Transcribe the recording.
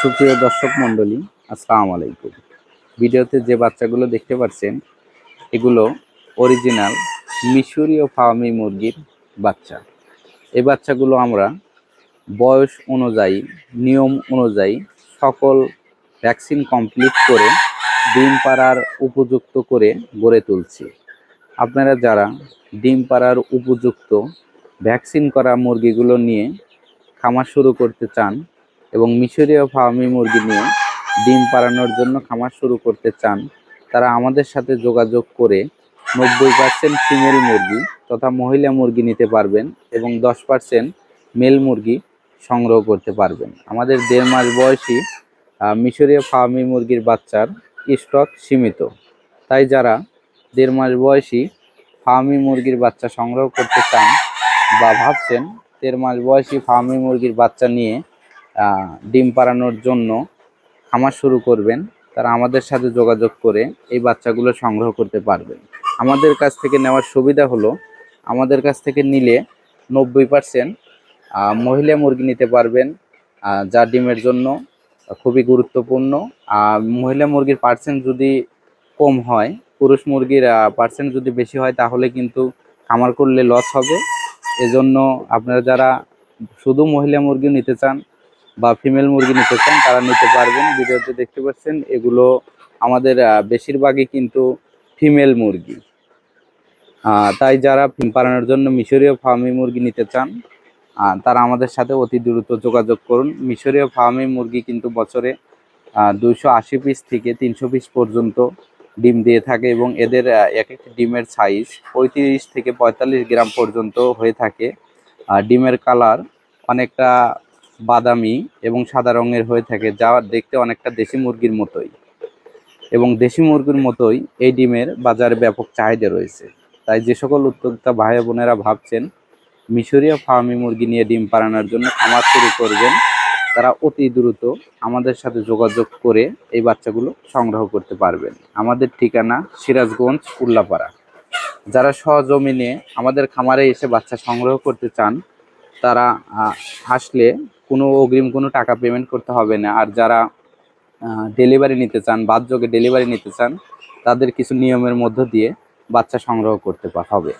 সুপ্রিয় দর্শক মণ্ডলী, আসসালামু আলাইকুম। ভিডিওতে যে বাচ্চাগুলো দেখতে পাচ্ছেন, এগুলো অরিজিনাল মিশরীয় ফার্মি মুরগির বাচ্চা। এই বাচ্চাগুলো আমরা বয়স অনুযায়ী, নিয়ম অনুযায়ী সকল ভ্যাকসিন কমপ্লিট করে ডিম পাড়ার উপযুক্ত করে গড়ে তুলছি। আপনারা যারা ডিম পাড়ার উপযুক্ত ভ্যাকসিন করা মুরগিগুলো নিয়ে খামার শুরু করতে চান এবং মিশরীয় ফার্মি মুরগি নিয়ে ডিম পাড়ানোর জন্য খামার শুরু করতে চান। তারা আমাদের সাথে যোগাযোগ করে নব্বই পার্সেন্ট ফিমেল মুরগি তথা মহিলা মুরগি নিতে পারবেন এবং দশ পার্সেন্ট মেল মুরগি সংগ্রহ করতে পারবেন। আমাদের দেড় মাস বয়সী মিশরীয় ফার্মি মুরগির বাচ্চার স্টক সীমিত। তাই যারা দেড় মাস বয়সী ফার্মি মুরগির বাচ্চা সংগ্রহ করতে চান বা ভাবছেন, দেড় মাস বয়সী ফার্মি মুরগির বাচ্চা নিয়ে ডিম পাড়ানোর জন্য খামার শুরু করবেন। তারা আমাদের সাথে যোগাযোগ করে এই বাচ্চাগুলো সংগ্রহ করতে পারবেন। আমাদের কাছ থেকে নেওয়ার সুবিধা হলো, আমাদের কাছ থেকে নিলে নব্বই পার্সেন্ট মহিলা মুরগি নিতে পারবেন যা ডিমের জন্য খুবই গুরুত্বপূর্ণ। আর মহিলা মুরগির পার্সেন্ট যদি কম হয়, পুরুষ মুরগির পার্সেন্ট যদি বেশি হয়, তাহলে কিন্তু খামার করলে লস হবে। এজন্য আপনারা যারা শুধু মহিলা মুরগি নিতে চান বা ফিমেল মুরগি নিতে চান, তারা নিতে পারবেন। ভিডিওতে দেখতে পাচ্ছেন, এগুলো আমাদের বেশিরভাগই কিন্তু ফিমেল মুরগি। তাই যারা ডিম পাড়ানোর জন্য মিশরীয় ফার্মি মুরগি নিতে চান তারা আমাদের সাথে অতি দ্রুত যোগাযোগ করুন। মিশরীয় ফার্মি মুরগি কিন্তু বছরে দুইশো আশি পিস থেকে তিনশো পিস পর্যন্ত ডিম দিয়ে থাকে এবং এদের এক একটি ডিমের সাইজ পঁয়ত্রিশ থেকে পঁয়তাল্লিশ গ্রাম পর্যন্ত হয়ে থাকে। ডিমের কালার অনেকটা বাদামি এবং সাদা রঙের হয়ে থাকে, যা দেখতে অনেকটা দেশি মুরগির মতোই। এবং দেশি মুরগির মতোই এই ডিমের বাজারে ব্যাপক চাহিদা রয়েছে। তাই যে সকল উদ্যোক্তা ভাই বোনেরা ভাবছেন, মিশরীয় ফার্মি মুরগি নিয়ে ডিম পাড়ানোর জন্য খামার শুরু করবেন, তারা অতি দ্রুত আমাদের সাথে যোগাযোগ করে এই বাচ্চাগুলো সংগ্রহ করতে পারবেন। আমাদের ঠিকানা সিরাজগঞ্জ, উল্লাপাড়া। যারা সহজমিনে আমাদের খামারে এসে বাচ্চা সংগ্রহ করতে চান, তারা আসলে কোনো অগ্রিম কোনো টাকা পেমেন্ট করতে হবে না। আর যারা ডেলিভারি নিতে চান বাদযোগে ডেলিভারি নিতে চান, তাদের কিছু নিয়মের মধ্য দিয়ে বাচ্চা সংগ্রহ করতে হবে।